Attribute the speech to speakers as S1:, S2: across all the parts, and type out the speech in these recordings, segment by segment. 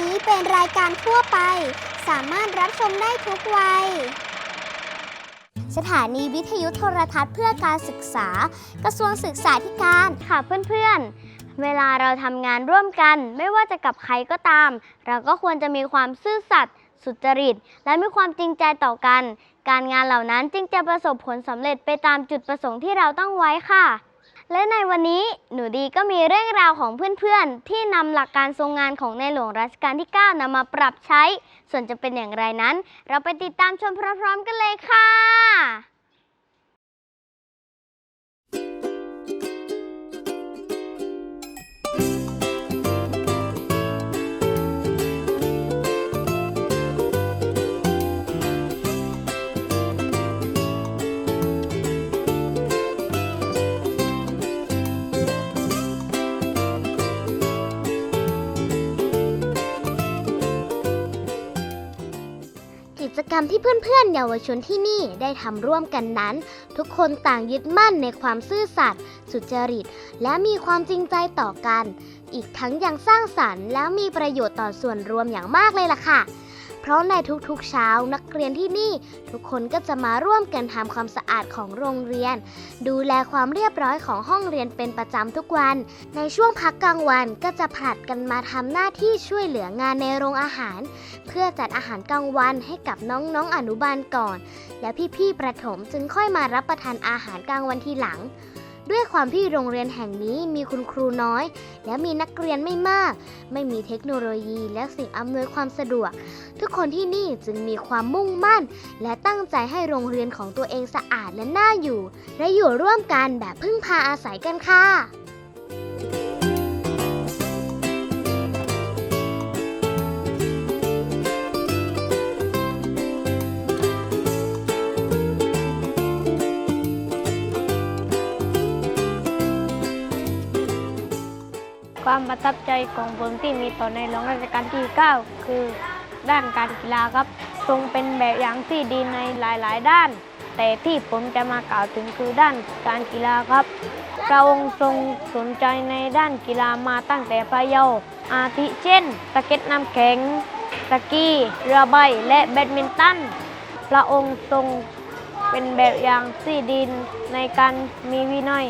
S1: นี้เป็นรายการทั่วไป สามารถรับชมได้ทุกวัย สถานีวิทยุโทรทัศน์เพื่อการศึกษา กระทรวงศึกษาธิการค่ะเพื่อนๆ เวลาเราทำงานร่วมกัน ไม่ว่าจะกับใครก็ตาม เราก็ควรจะมีความซื่อสัตย์สุจริต และมีความจริงใจต่อกัน การงานเหล่านั้นจึงจะประสบผลสำเร็จไปตามจุดประสงค์ที่เราตั้งไว้ค่ะ และในวันนี้หนูดีก็มีเรื่องราวของเพื่อนๆ ที่นำหลักการทรงงานของในหลวงรัชกาลที่ 9นำมาปรับใช้ ส่วนจะเป็นอย่างไรนั้น เราไปติดตามชมพร้อมๆกันเลยค่ะ จกรรมที่เพื่อนๆเยาวชนที่นี่ได้ทำร่วมกันนั้น ทุกคนต่างยึดมั่นในความซื่อสัตย์สุจริต และมีความจริงใจต่อกัน อีกทั้งยังสร้างสรรค์ และมีประโยชน์ต่อส่วนรวมอย่างมากเลยล่ะค่ะ เพราะในทุกๆเช้านักเรียนที่นี่ ทุกคนก็จะมาร่วมกันทำความสะอาดของโรงเรียน ดูแลความเรียบร้อยของห้องเรียนเป็นประจำทุกวัน ในช่วงพักกลางวันก็จะผลัดกันมาทำหน้าที่ช่วยเหลืองานในโรงอาหาร เพื่อจัดอาหารกลางวันให้กับน้องๆอนุบาลก่อน และพี่ๆประถมจึงค่อยมารับประทานอาหารกลางวันทีหลัง ด้วยความที่โรงเรียนแห่งนี้มีคุณครูน้อย และมีนักเรียนไม่มาก ไม่มีเทคโนโลยีและสิ่งอำนวยความสะดวก ทุกคนที่นี่จึงมีความมุ่งมั่น และตั้งใจให้โรงเรียนของตัวเองสะอาดและน่าอยู่ และอยู่ร่วมกันแบบพึ่งพาอาศัยกันค่ะ
S2: ความประทับใจของผมที่มีต่อในหลวงรัชกาลที่ 9 คือด้านการกีฬาครับ ทรงเป็นแบบอย่างที่ดีในหลาย ๆ ด้าน แต่ที่ผมจะมากล่าวถึงคือด้านการกีฬาครับพระองค์ทรงสนใจในด้านกีฬามาตั้งแต่พระเยาว์อาทิเช่นสเก็ตน้ำแข็งสกีเรือใบและแบดมินตัน พระองค์ทรงเป็นแบบอย่างที่ดีในการมีวินัย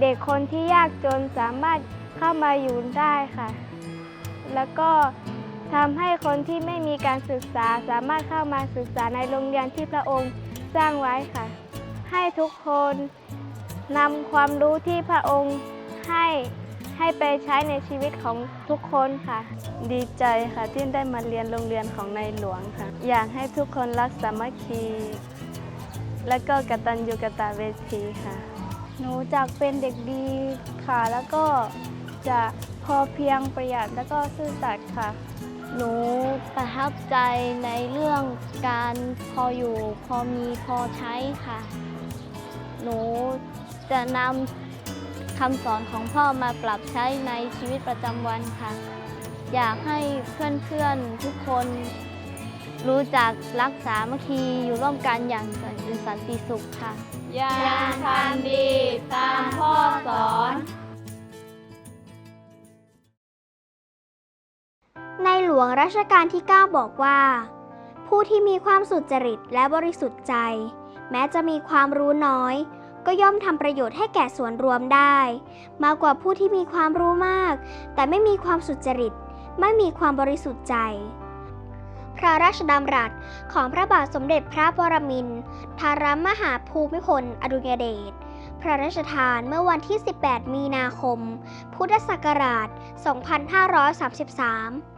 S2: เด็กคนที่ยากจนสามารถเข้ามาอยู่ได้ค่ะ แล้วก็ทำให้คนที่ไม่มีการศึกษาสามารถเข้ามาศึกษาในโรงเรียนที่พระองค์สร้างไว้ค่ะ ให้ทุกคนนำความรู้ที่พระองค์ให้ให้ไปใช้ในชีวิตของทุกคนค่ะ
S3: ดีใจค่ะที่ได้มาเรียนโรงเรียนของในหลวงค่ะ อยากให้ทุกคนรักสามัคคี และก็กตัญญูกตเวทีค่ะ
S2: หนูจากเป็นเด็กดีค่ะ แล้วก็จะพอเพียงประหยัดแล้วก็ซื่อสัตย์ค่ะ
S1: หนูประทับใจในเรื่องการพออยู่พอมีพอใช้ค่ะ หนูจะนำคำสอนของพ่อมาปรับใช้ในชีวิตประจำวันค่ะ อยากให้เพื่อนๆทุกคน รู้จักรักษาเมัคคีอยู่ร่วมกันอย่างสันติสุขค่ะ
S3: อย่างทำดีตามพ่อสอน
S1: ในหลวงรัชกาลที่ 9 บอกว่า ผู้ที่มีความสุจริตและบริสุทธิ์ใจ แม้จะมีความรู้น้อย ก็ย่อมทำประโยชน์ให้แก่ส่วนรวมได้ มากกว่าผู้ที่มีความรู้มาก แต่ไม่มีความสุจริต ไม่มีความบริสุทธิ์ใจ พระราชดำรัสของพระบาทสมเด็จพระปรมินทรมหาภูมิพลอดุลยเดชพระราชทานเมื่อวันที่ 18 มีนาคม พุทธศักราช 2533